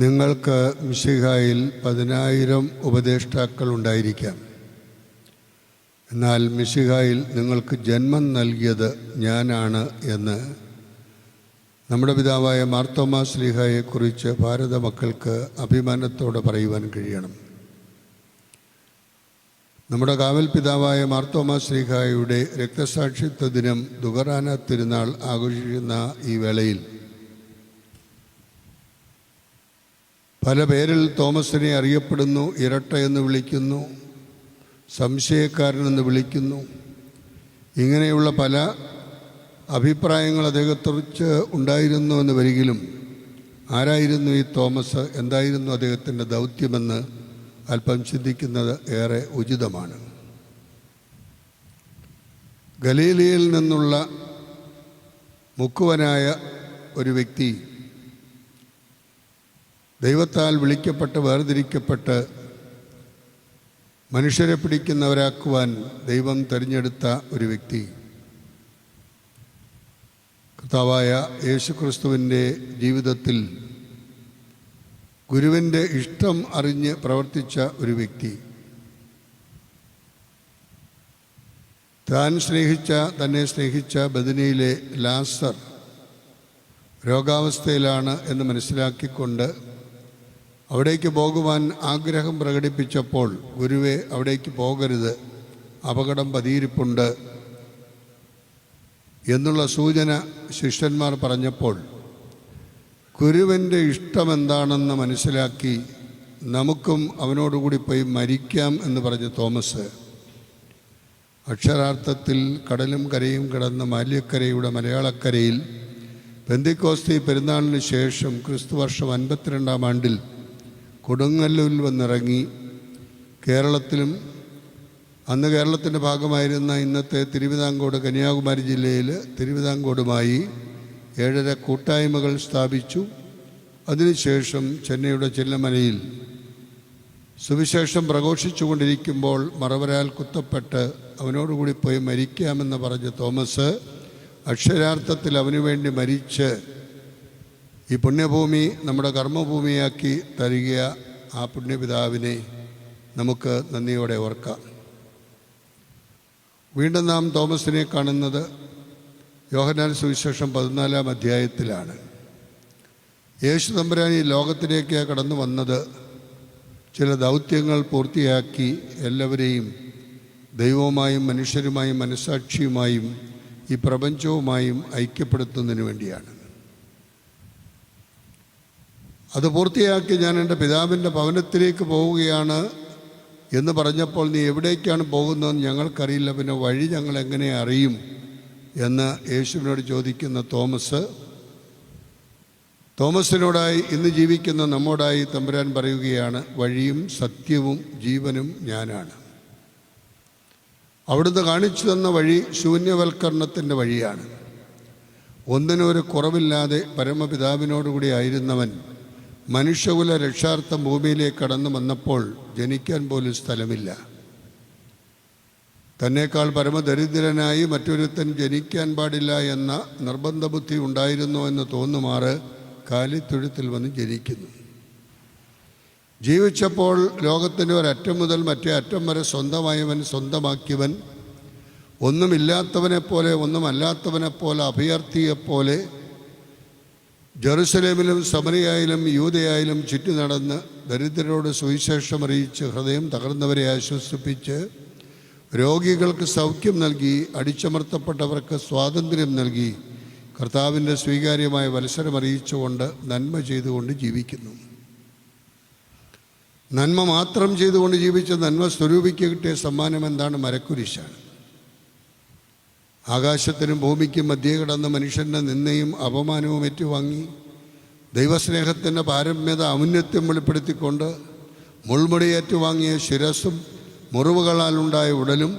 നിങ്ങൾക്ക് മിശിഹായിൽ പതിനായിരം ഉപദേഷ്ടാക്കൾ ഉണ്ടായിരിക്കാം. എന്നാൽ മിശിഹായിൽ നിങ്ങൾക്ക് ജന്മം നൽകിയത് ഞാനാണ് എന്ന് നമ്മുടെ പിതാവായ മാർത്തോമാ ശ്രീഹായെക്കുറിച്ച് ഭാരത മക്കൾക്ക് അഭിമാനത്തോടെ പറയുവാൻ കഴിയണം. നമ്മുടെ കാവൽ പിതാവായ മാർത്തോമാ ശ്രീഹായുടെ രക്തസാക്ഷിത്വ ദിനം ദുഗറാന തിരുനാൾ ആഘോഷിക്കുന്ന ഈ വേളയിൽ പല പേരിൽ തോമസിനെ അറിയപ്പെടുന്നു ഇരട്ട എന്ന് വിളിക്കുന്നു സംശയക്കാരനെന്ന് വിളിക്കുന്നു. ഇങ്ങനെയുള്ള പല അഭിപ്രായങ്ങൾ അദ്ദേഹത്തെക്കുറിച്ച് ഉണ്ടായിരുന്നു എന്ന് വരികിലും ആരായിരുന്നു ഈ തോമസ് എന്തായിരുന്നു അദ്ദേഹത്തിന്റെ ദൗത്യമെന്ന് അല്പം ചിന്തിക്കുന്നത് ഏറെ ഉചിതമാണ്. ഗലീലിയിൽ നിന്നുള്ള മുക്കുവനായ ഒരു വ്യക്തി ദൈവത്താൽ വിളിക്കപ്പെട്ട് വേർതിരിക്കപ്പെട്ട് മനുഷ്യരെ പിടിക്കുന്നവരാക്കുവാൻ ദൈവം തിരഞ്ഞെടുത്ത ഒരു വ്യക്തി. കർത്താവായ യേശുക്രിസ്തുവിന്റെ ജീവിതത്തിൽ ഗുരുവിന്റെ ഇഷ്ടം അറിഞ്ഞ് പ്രവർത്തിച്ച ഒരു വ്യക്തി. താൻ സ്നേഹിച്ച തന്നെ സ്നേഹിച്ച ബദനിയിലെ ലാസർ രോഗാവസ്ഥയിലാണ് എന്ന് മനസ്സിലാക്കിക്കൊണ്ട് അവിടേക്ക് പോകുവാൻ ആഗ്രഹം പ്രകടിപ്പിച്ചപ്പോൾ ഗുരുവെ അവിടേക്ക് പോകരുത്. അപകടം പതിയിരിപ്പുണ്ട്. എന്നുള്ള സൂചന ശിഷ്യന്മാർ പറഞ്ഞപ്പോൾ ഗുരുവിന്റെ ഇഷ്ടമെന്താണെന്ന് മനസ്സിലാക്കി നമുക്കും അവനോടുകൂടി പോയി മരിക്കാം എന്ന് പറഞ്ഞ തോമസ്. അക്ഷരാർത്ഥത്തിൽ കടലും കരയും കിടന്ന മാലിയക്കരയുടെ മലയാളക്കരയിൽ പെന്തിക്കോസ്തി പെരുന്നാളിന് ശേഷം ക്രിസ്തുവർഷം അൻപത്തിരണ്ടാം ആണ്ടിൽ കൊടുങ്ങല്ലൂരിൽ വന്നിറങ്ങി കേരളത്തിലും അന്ന് കേരളത്തിന്റെ ഭാഗമായിരുന്ന ഇന്നത്തെ തിരുവിതാംകോട് കന്യാകുമാരി ജില്ലയിൽ തിരുവിതാംകോടുമായി ഏഴര കൂട്ടായ്മകൾ സ്ഥാപിച്ചു. അതിനുശേഷം ചെന്നൈയുടെ ചെല്ലമലയിൽ സുവിശേഷം പ്രഘോഷിച്ചുകൊണ്ടിരിക്കുമ്പോൾ മറവരാൽ കുത്തപ്പെട്ട് അവനോടുകൂടി പോയി മരിക്കാമെന്ന് പറഞ്ഞ തോമസ് അക്ഷരാർത്ഥത്തിൽ അവനു വേണ്ടി മരിച്ച് ഈ പുണ്യഭൂമി നമ്മുടെ കർമ്മഭൂമിയാക്കി തരിക ആ പുണ്യപിതാവിനെ നമുക്ക് നന്ദിയോടെ ഓർക്കാം. വീണ്ടും നാം തോമസിനെ കാണുന്നത് യോഹനാൻ സുവിശേഷം പതിനാലാം അധ്യായത്തിലാണ്. യേശു തമ്പുരാൻ ഈ ലോകത്തിലേക്ക് കടന്നു വന്നത് ചില ദൗത്യങ്ങൾ പൂർത്തിയാക്കി എല്ലാവരെയും ദൈവവുമായും മനുഷ്യരുമായും മനസാക്ഷിയുമായും ഈ പ്രപഞ്ചവുമായും ഐക്യപ്പെടുത്തുന്നതിന് വേണ്ടിയാണ്. അത് പൂർത്തിയാക്കി ഞാൻ എന്റെ പിതാവിന്റെ ഭവനത്തിലേക്ക് പോവുകയാണ് എന്ന് പറഞ്ഞപ്പോൾ നീ എവിടേക്കാണ് പോകുന്നതെന്ന് ഞങ്ങൾക്കറിയില്ല. പിന്നെ വഴി ഞങ്ങൾ എങ്ങനെ അറിയും എന്ന് യേശുവിനോട് ചോദിക്കുന്ന തോമസ്. തോമസിനോടായി ഇന്ന് ജീവിക്കുന്ന നമ്മോടായി തമ്പുരാൻ പറയുകയാണ് വഴിയും സത്യവും ജീവനും ഞാനാണ്. അവിടുന്ന് കാണിച്ചു തന്ന വഴി ശൂന്യവൽക്കരണത്തിന്റെ വഴിയാണ്. ഒന്നിനൊരു കുറവില്ലാതെ പരമപിതാവിനോടുകൂടി ആയിരുന്നവൻ മനുഷ്യകുല രക്ഷാർത്ഥം ഭൂമിയിലേക്ക് കടന്നു വന്നപ്പോൾ ജനിക്കാൻ പോലും സ്ഥലമില്ല. തന്നേക്കാൾ പരമദരിദ്രനായി മറ്റൊരുത്തൻ ജനിക്കാൻ പാടില്ല എന്ന നിർബന്ധ ബുദ്ധി ഉണ്ടായിരുന്നു എന്ന് തോന്നുമാറ് കാലിത്തൊഴുത്തിൽ വന്ന് ജനിക്കുന്നു. ജീവിച്ചപ്പോൾ ലോകത്തിന്റെ ഒരറ്റം മുതൽ മറ്റേ അറ്റം വരെ സ്വന്തമായവൻ സ്വന്തമാക്കിയവൻ ഒന്നുമില്ലാത്തവനെപ്പോലെ ഒന്നുമല്ലാത്തവനെപ്പോലെ അഭയർത്ഥിയെപ്പോലെ ജെറുസലേമിലും സമരിയായാലും യൂതയായാലും ചുറ്റി നടന്ന് ദരിദ്രരോട് സുവിശേഷം അറിയിച്ച് ഹൃദയം തകർന്നവരെ ആശ്വസിപ്പിച്ച് രോഗികൾക്ക് സൗഖ്യം നൽകി അടിച്ചമർത്തപ്പെട്ടവർക്ക് സ്വാതന്ത്ര്യം നൽകി കർത്താവിന്റെ സ്വീകാര്യമായ മത്സരം അറിയിച്ചുകൊണ്ട് നന്മ ചെയ്തുകൊണ്ട് ജീവിക്കുന്നു. നന്മ മാത്രം ചെയ്തുകൊണ്ട് ജീവിച്ച നന്മ സ്വരൂപിക്ക് കിട്ടിയ സമ്മാനം എന്താണ്? മരക്കുരിശാണ്. ആകാശത്തിനും ഭൂമിക്കും മധ്യേ കിടന്ന മനുഷ്യന്റെ നിന്നയും അപമാനവും ഏറ്റുവാങ്ങി. ദൈവസ്നേഹത്തിന്റെ പാരമ്യത ഔന്നത്യം വെളിപ്പെടുത്തിക്കൊണ്ട് മുൾമുടി ഏറ്റുവാങ്ങിയ ശിരസും മുറിവുകളാലുണ്ടായ ഉടലും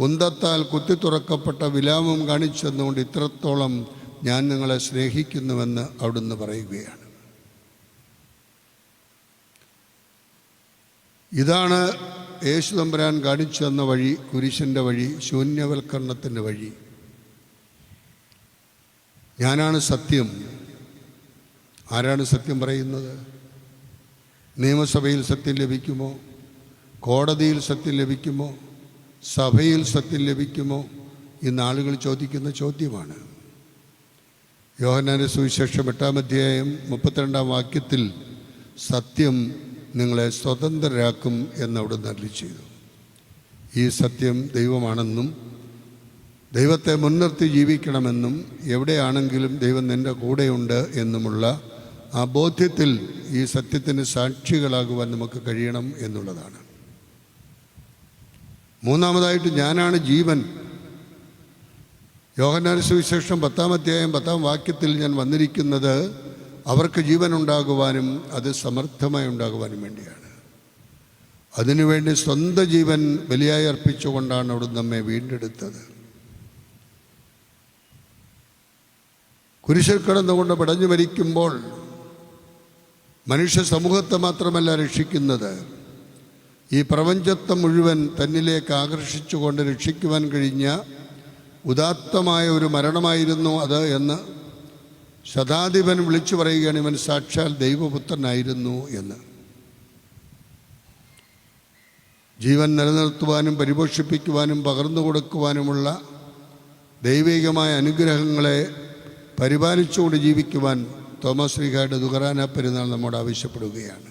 കുന്തത്താൽ കുത്തി തുറക്കപ്പെട്ട വിലാപം കാണിച്ചെന്നുകൊണ്ട് ഇത്രത്തോളം ഞാൻ നിങ്ങളെ സ്നേഹിക്കുന്നുവെന്ന് അവിടുന്ന് പറയുകയാണ്. ഇതാണ് യേശു തമ്പുരാൻ കാണിച്ചു തന്ന വഴി കുരിശിന്റെ വഴി ശൂന്യവൽക്കരണത്തിന്റെ വഴി. ഞാനാണ് സത്യം. ആരാണ് സത്യം പറയുന്നത്? നിയമസഭയിൽ സത്യം ലഭിക്കുമോ? കോടതിയിൽ സത്യം ലഭിക്കുമോ? സഭയിൽ സത്യം ലഭിക്കുമോ? ഇന്ന് ആളുകൾ ചോദിക്കുന്ന ചോദ്യമാണ്. യോഹനാന സുവിശേഷം എട്ടാം അധ്യായം മുപ്പത്തിരണ്ടാം വാക്യത്തിൽ സത്യം നിങ്ങളെ സ്വതന്ത്രരാക്കും എന്നവിടെ നല്ല ചെയ്തു ഈ സത്യം ദൈവമാണെന്നും ദൈവത്തെ മുൻനിർത്തി ജീവിക്കണമെന്നും എവിടെയാണെങ്കിലും ദൈവം നിന്റെ കൂടെയുണ്ട് എന്നുമുള്ള ആ ബോധ്യത്തിൽ ഈ സത്യത്തിന് സാക്ഷികളാകുവാൻ നമുക്ക് കഴിയണം എന്നുള്ളതാണ്. മൂന്നാമതായിട്ട് ഞാനാണ് ജീവൻ. യോഹന്നാന സുവിശേഷം പത്താം അധ്യായം പത്താം വാക്യത്തിൽ ഞാൻ വന്നിരിക്കുന്നത് അവർക്ക് ജീവൻ ഉണ്ടാകുവാനും അത് സമർത്ഥമായി ഉണ്ടാകുവാനും വേണ്ടിയാണ്. അതിനുവേണ്ടി സ്വന്തം ജീവൻ ബലിയായി അർപ്പിച്ചുകൊണ്ടാണ് അവിടുന്ന് നമ്മെ വീണ്ടെടുത്തത്. കുരിശിൽ കിടന്നുകൊണ്ട് പിടഞ്ഞു മരിക്കുമ്പോൾ മനുഷ്യ സമൂഹത്തെ മാത്രമല്ല രക്ഷിക്കുന്നത്. ഈ പ്രപഞ്ചത്തെ മുഴുവൻ തന്നിലേക്ക് ആകർഷിച്ചുകൊണ്ട് രക്ഷിക്കുവാൻ കഴിഞ്ഞ ഉദാത്തമായ ഒരു മരണമായിരുന്നു അത് എന്ന് ശതാധിപൻ വിളിച്ചു പറയുകയാണ് ഇവൻ സാക്ഷാൽ ദൈവപുത്രനായിരുന്നു എന്ന്. ജീവൻ നിലനിർത്തുവാനും പരിപോഷിപ്പിക്കുവാനും പകർന്നു കൊടുക്കുവാനുമുള്ള ദൈവികമായ അനുഗ്രഹങ്ങളെ പരിപാലിച്ചുകൊണ്ട് ജീവിക്കുവാൻ തോമസ് ശ്രീകാരുടെ ദുഖറാന പെരുന്നാൾ നമ്മോട് ആവശ്യപ്പെടുകയാണ്.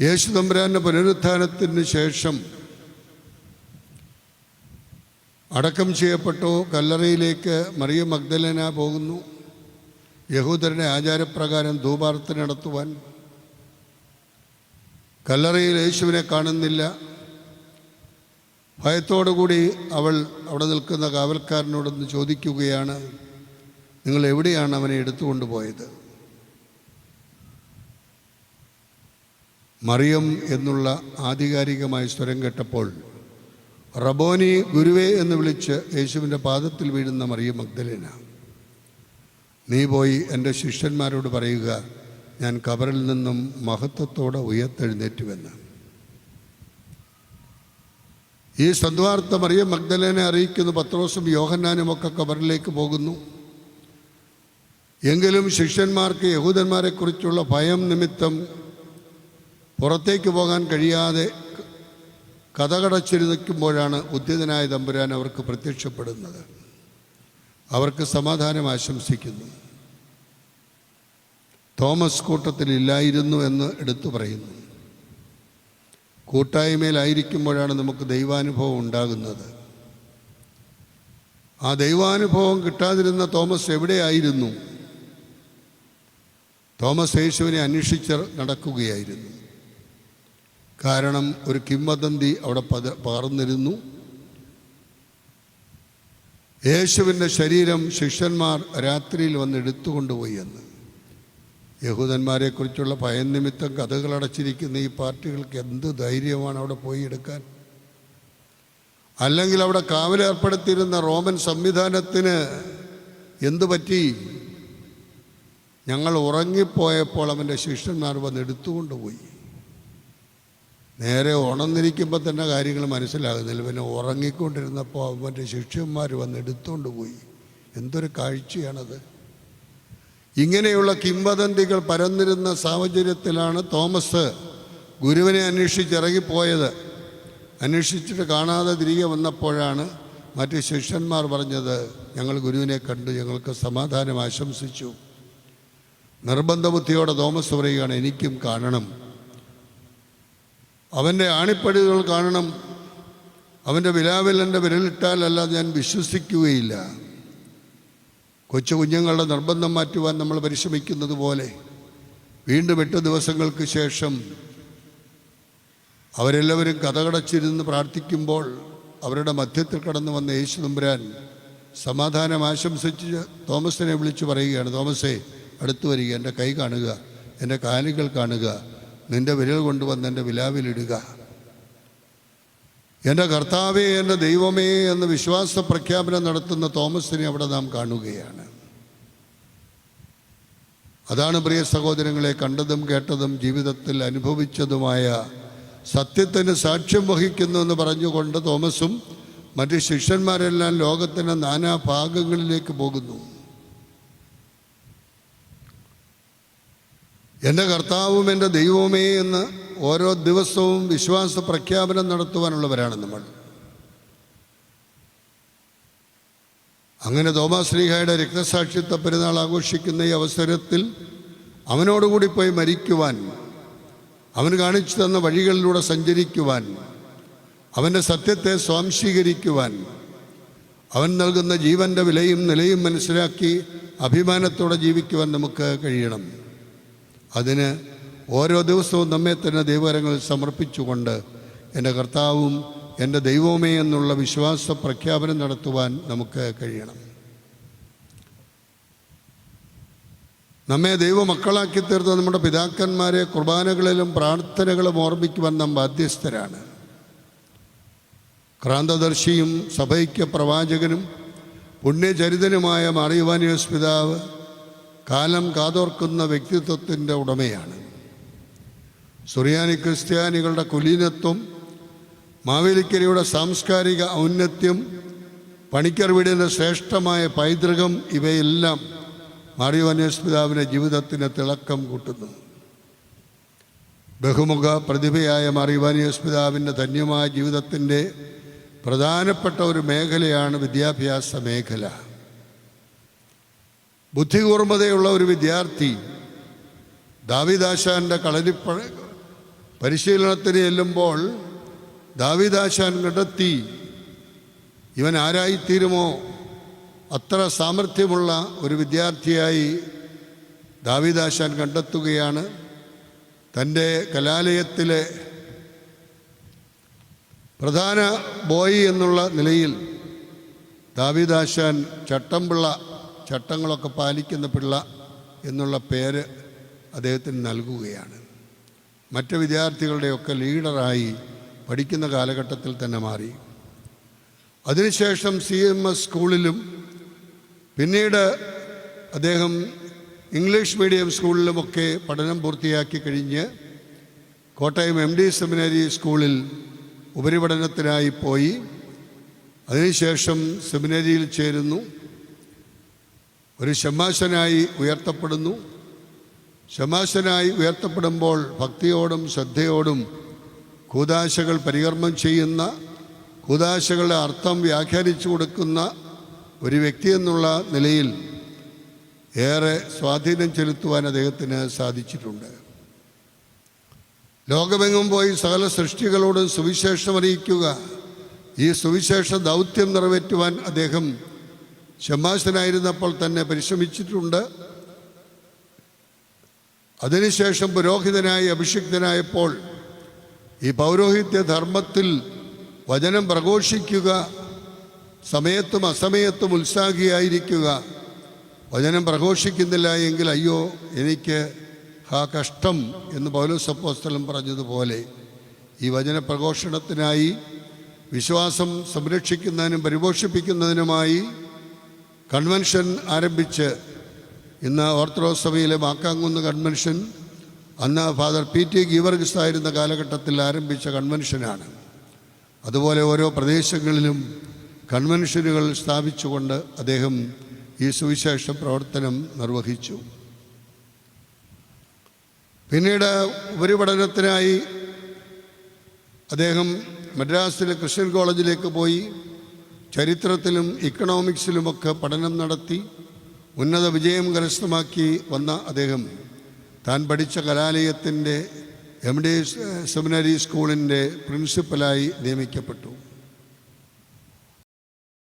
യേശു തമ്പുരാന്റെ പുനരുത്ഥാനത്തിന് ശേഷം അടക്കം ചെയ്യപ്പെട്ടോ കല്ലറയിലേക്ക് മറിയ മഗ്ദലന പോകുന്നു. യഹൂദരുടെ ആചാരപ്രകാരം ധൂപാർത്ഥന നടത്തുവാൻ. കല്ലറയിൽ യേശുവിനെ കാണുന്നില്ല. ഭയത്തോടുകൂടി അവൾ അവിടെ നിൽക്കുന്ന കാവൽക്കാരനോടൊന്ന് ചോദിക്കുകയാണ് നിങ്ങൾ എവിടെയാണ് അവനെ എടുത്തുകൊണ്ട് പോയത് മറിയം എന്നുള്ള ആധികാരികമായ സ്വരം കേട്ടപ്പോൾ റബോനി ഗുരുവേ എന്ന് വിളിച്ച് യേശുവിന്റെ പാദത്തിൽ വീഴുന്ന മറിയം മഗ്ദലേന നീ പോയി എന്റെ ശിഷ്യന്മാരോട് പറയുക ഞാൻ കബറിൽ നിന്നും മഹത്വത്തോടെ ഉയർത്തെഴുന്നേറ്റുവെന്ന്. ഈ സദ്വാർത്ത മറിയ മഗ്ദലേനെ അറിയിക്കുന്ന പത്രോസും യോഹന്നാനും ഒക്കെ കബറിലേക്ക് പോകുന്നു. എങ്കിലും ശിഷ്യന്മാർക്ക് യഹൂദന്മാരെക്കുറിച്ചുള്ള ഭയം നിമിത്തം പുറത്തേക്ക് പോകാൻ കഴിയാതെ കഥകടച്ചിരുന്നിക്കുമ്പോഴാണ് ഉദ്യതനായ തമ്പുരാൻ അവർക്ക് പ്രത്യക്ഷപ്പെടുന്നത്. അവർക്ക് സമാധാനം ആശംസിക്കുന്നു. തോമസ് കൂട്ടത്തിലില്ലായിരുന്നു എന്ന് എടുത്തു പറയുന്നു. കൂട്ടായ്മയിലായിരിക്കുമ്പോഴാണ് നമുക്ക് ദൈവാനുഭവം ഉണ്ടാകുന്നത്. ആ ദൈവാനുഭവം കിട്ടാതിരുന്ന തോമസ് എവിടെയായിരുന്നു? തോമസ് യേശുവിനെ അന്വേഷിച്ച് നടക്കുകയായിരുന്നു. കാരണം ഒരു കിംവദന്തി അവിടെ പത പകർന്നിരുന്നു. യേശുവിന്റെ ശരീരം ശിഷ്യന്മാർ രാത്രിയിൽ വന്ന് എടുത്തുകൊണ്ടുപോയി എന്ന് യഹൂദന്മാരെക്കുറിച്ചുള്ള കഥകൾ അടച്ചിരിക്കുന്ന ഈ പാർട്ടികൾക്ക് എന്ത് ധൈര്യമാണ് അവിടെ പോയി എടുക്കാൻ? അല്ലെങ്കിൽ അവിടെ കാവലേർപ്പെടുത്തിയിരുന്ന റോമൻ സംവിധാനത്തിന് എന്തു പറ്റി? ഞങ്ങൾ ഉറങ്ങിപ്പോയപ്പോൾ അവന്റെ ശിഷ്യന്മാർ വന്ന് എടുത്തുകൊണ്ടുപോയി. നേരെ ഉണർന്നിരിക്കുമ്പോൾ തന്നെ കാര്യങ്ങൾ മനസ്സിലാകുന്നില്ല. പിന്നെ ഉറങ്ങിക്കൊണ്ടിരുന്നപ്പോൾ അവന്റെ ശിഷ്യന്മാർ വന്ന് എടുത്തുകൊണ്ട് പോയി എന്തൊരു കാഴ്ചയാണത്. ഇങ്ങനെയുള്ള കിംവദന്തികൾ പരന്നിരുന്ന സാഹചര്യത്തിലാണ് തോമസ് ഗുരുവിനെ അന്വേഷിച്ചിറങ്ങിപ്പോയത്. അന്വേഷിച്ചിട്ട് കാണാതെ തിരികെ വന്നപ്പോഴാണ് മറ്റ് ശിഷ്യന്മാർ പറഞ്ഞത് ഞങ്ങൾ ഗുരുവിനെ കണ്ടു ഞങ്ങൾക്ക് സമാധാനം ആശംസിച്ചു. നിർബന്ധബുദ്ധിയോടെ തോമസ് പറയുകയാണ് എനിക്കും കാണണം. അവന്റെ ആണിപ്പടികൾ കാണണം. അവന്റെ വിലാവിൽ എന്റെ വിരലിട്ടാലല്ലാതെ ഞാൻ വിശ്വസിക്കുകയില്ല. കൊച്ചു കുഞ്ഞുങ്ങളുടെ നിർബന്ധം മാറ്റുവാൻ നമ്മൾ പരിശ്രമിക്കുന്നത് പോലെ വീണ്ടും എട്ട് ദിവസങ്ങൾക്ക് ശേഷം അവരെല്ലാവരും കഥകടച്ചിരുന്ന് പ്രാർത്ഥിക്കുമ്പോൾ അവരുടെ മധ്യത്തിൽ കടന്നു വന്ന യേശു നമ്പുരാൻ സമാധാനം ആശംസിച്ച് തോമസിനെ വിളിച്ചു പറയുകയാണ് തോമസേ അടുത്തു വരിക എന്റെ കൈ കാണുക എന്റെ കാലുകൾ കാണുക നിന്റെ വിരൽ കൊണ്ടുവന്ന് എന്റെ വിലാവിലിടുക. എന്റെ കർത്താവേ എന്റെ ദൈവമേ എന്ന് വിശ്വാസ പ്രഖ്യാപനം നടത്തുന്ന തോമസിനെ അവിടെ നാം കാണുകയാണ്. അതാണ് പ്രിയ സഹോദരങ്ങളെ കണ്ടതും കേട്ടതും ജീവിതത്തിൽ അനുഭവിച്ചതുമായ സത്യത്തിന് സാക്ഷ്യം വഹിക്കുന്നു എന്ന് പറഞ്ഞുകൊണ്ട് തോമസും മറ്റ് ശിഷ്യന്മാരെല്ലാം ലോകത്തിന്റെ നാനാ ഭാഗങ്ങളിലേക്ക് പോകുന്നു. എന്റെ കർത്താവും എന്റെ ദൈവമേ എന്ന് ഓരോ ദിവസവും വിശ്വാസ പ്രഖ്യാപനം നടത്തുവാനുള്ളവരാണ് നമ്മൾ. അങ്ങനെ തോമാശ്രീഹായുടെ രക്തസാക്ഷിത്വ പെരുന്നാൾ ആഘോഷിക്കുന്ന ഈ അവസരത്തിൽ അവനോടുകൂടി പോയി മരിക്കുവാൻ അവൻ കാണിച്ചു തന്ന വഴികളിലൂടെ സഞ്ചരിക്കുവാൻ അവന്റെ സത്യത്തെ സ്വാംശീകരിക്കുവാൻ അവൻ നൽകുന്ന ജീവന്റെ വിലയും നിലയും മനസ്സിലാക്കി അഭിമാനത്തോടെ ജീവിക്കുവാൻ നമുക്ക് കഴിയണം. അതിന് ഓരോ ദിവസവും നമ്മെ തന്നെ ദൈവകരങ്ങളിൽ സമർപ്പിച്ചുകൊണ്ട് എന്റെ കർത്താവും എന്റെ ദൈവവുമേ എന്നുള്ള വിശ്വാസ പ്രഖ്യാപനം നടത്തുവാൻ നമുക്ക് കഴിയണം. നമ്മെ ദൈവമക്കളാക്കി തീർത്ത നമ്മുടെ പിതാക്കന്മാരെ കുർബാനകളിലും പ്രാർത്ഥനകളും ഓർമ്മിക്കുവാൻ നാം ബാധ്യസ്ഥരാണ്. ക്രാന്തദർശിയും സഭയ്ക്ക് പ്രവാചകനും പുണ്യചരിതനുമായ മാറിയുവാനിയോസ് പിതാവ് കാലം കാതോർക്കുന്ന വ്യക്തിത്വത്തിന്റെ ഉടമയാണ്. സുറിയാനി ക്രിസ്ത്യാനികളുടെ കുലീനത്വം മാവേലിക്കരയുടെ സാംസ്കാരിക ഔന്നത്യം പണിക്കർ വീടിന്റെ ശ്രേഷ്ഠമായ പൈതൃകം ഇവയെല്ലാം മാറിയോ പിതാവിന്റെ ജീവിതത്തിന് തിളക്കം കൂട്ടുന്നു. ബഹുമുഖ പ്രതിഭയായ പിതാവിന്റെ ധന്യമായ ജീവിതത്തിന്റെ പ്രധാനപ്പെട്ട ഒരു മേഖലയാണ് വിദ്യാഭ്യാസ മേഖല. ബുദ്ധികൂർമ്മതയുള്ള ഒരു വിദ്യാർത്ഥി ദാവിദാശാന്റെ കളരിപ്പ പരിശീലനത്തിന് ചെല്ലുമ്പോൾ ദാവിദാശാൻ കണ്ടെത്തി ഇവൻ ആരായിത്തീരുമോ? അത്ര സാമർഥ്യമുള്ള ഒരു വിദ്യാർത്ഥിയായി ദാവിദാശാൻ കണ്ടെത്തുകയാണ്. തന്റെ കലാലയത്തിലെ പ്രധാന ബോയി എന്നുള്ള നിലയിൽ ദാവിദാശാൻ ചട്ടമ്പിള്ള ചട്ടങ്ങളൊക്കെ പാലിക്കുന്ന പിള്ള എന്നുള്ള പേര് അദ്ദേഹത്തിന് നൽകുകയാണ്. മറ്റ് വിദ്യാർത്ഥികളുടെയൊക്കെ ലീഡറായി പഠിക്കുന്ന കാലഘട്ടത്തിൽ തന്നെ മാറി. അതിനുശേഷം സി എം എസ് സ്കൂളിലും പിന്നീട് അദ്ദേഹം ഇംഗ്ലീഷ് മീഡിയം സ്കൂളിലുമൊക്കെ പഠനം പൂർത്തിയാക്കി കഴിഞ്ഞ് കോട്ടയം എം ഡി സെമിനറി സ്കൂളിൽ ഉപരിപഠനത്തിനായി പോയി. അതിനുശേഷം സെമിനറിയിൽ ചേരുന്നു. ഒരു ശമ്മാശനായി ഉയർത്തപ്പെടുന്നു. ഷമാശനായി ഉയർത്തപ്പെടുമ്പോൾ ഭക്തിയോടും ശ്രദ്ധയോടും കൂതാശകൾ പരികർമ്മം ചെയ്യുന്ന കൂതാശകളുടെ അർത്ഥം വ്യാഖ്യാനിച്ചു കൊടുക്കുന്ന ഒരു വ്യക്തി എന്നുള്ള നിലയിൽ ഏറെ സ്വാധീനം ചെലുത്തുവാൻ അദ്ദേഹത്തിന് സാധിച്ചിട്ടുണ്ട്. ലോകമെങ്ങും പോയി സകല സൃഷ്ടികളോടും സുവിശേഷം അറിയിക്കുക ഈ സുവിശേഷ ദൗത്യം നിറവേറ്റുവാൻ അദ്ദേഹം ഷമാശനായിരുന്നപ്പോൾ തന്നെ പരിശ്രമിച്ചിട്ടുണ്ട്. അതിനുശേഷം പുരോഹിതനായി അഭിഷിക്തനായപ്പോൾ ഈ പൗരോഹിത്യ ധർമ്മത്തിൽ വചനം പ്രഘോഷിക്കുക സമയത്തും അസമയത്തും ഉത്സാഹിയായിരിക്കുക. വചനം പ്രഘോഷിക്കുന്നില്ല എങ്കിൽ അയ്യോ എനിക്ക് ആ കഷ്ടം എന്ന് പൗലോസപ്പോസ്തലം പറഞ്ഞതുപോലെ ഈ വചന പ്രഘോഷണത്തിനായി വിശ്വാസം സംരക്ഷിക്കുന്നതിനും പരിപോഷിപ്പിക്കുന്നതിനുമായി കൺവെൻഷൻ ആരംഭിച്ച് ഇന്ന് ഓർത്തഡോക്സ് സഭയിലെ മാക്കാങ്കുന്ന് കൺവെൻഷൻ അന്ന് ഫാദർ പി ടി ഗീവർഗിസ് ആയിരുന്ന കാലഘട്ടത്തിൽ ആരംഭിച്ച കൺവെൻഷനാണ്. അതുപോലെ ഓരോ പ്രദേശങ്ങളിലും കൺവെൻഷനുകൾ സ്ഥാപിച്ചുകൊണ്ട് അദ്ദേഹം ഈ സുവിശേഷ പ്രവർത്തനം നിർവഹിച്ചു. പിന്നീട് ഉപരിപഠനത്തിനായി അദ്ദേഹം മദ്രാസിലെ ക്രിസ്ത്യൻ കോളേജിലേക്ക് പോയി ചരിത്രത്തിലും ഇക്കണോമിക്സിലുമൊക്കെ പഠനം നടത്തി. ഉന്നത വിജയം കരസ്ഥമാക്കി വന്ന അദ്ദേഹം താൻ പഠിച്ച കലാലയത്തിന്റെ എം ഡി സെമിനറി സ്കൂളിന്റെ പ്രിൻസിപ്പലായി നിയമിക്കപ്പെട്ടു.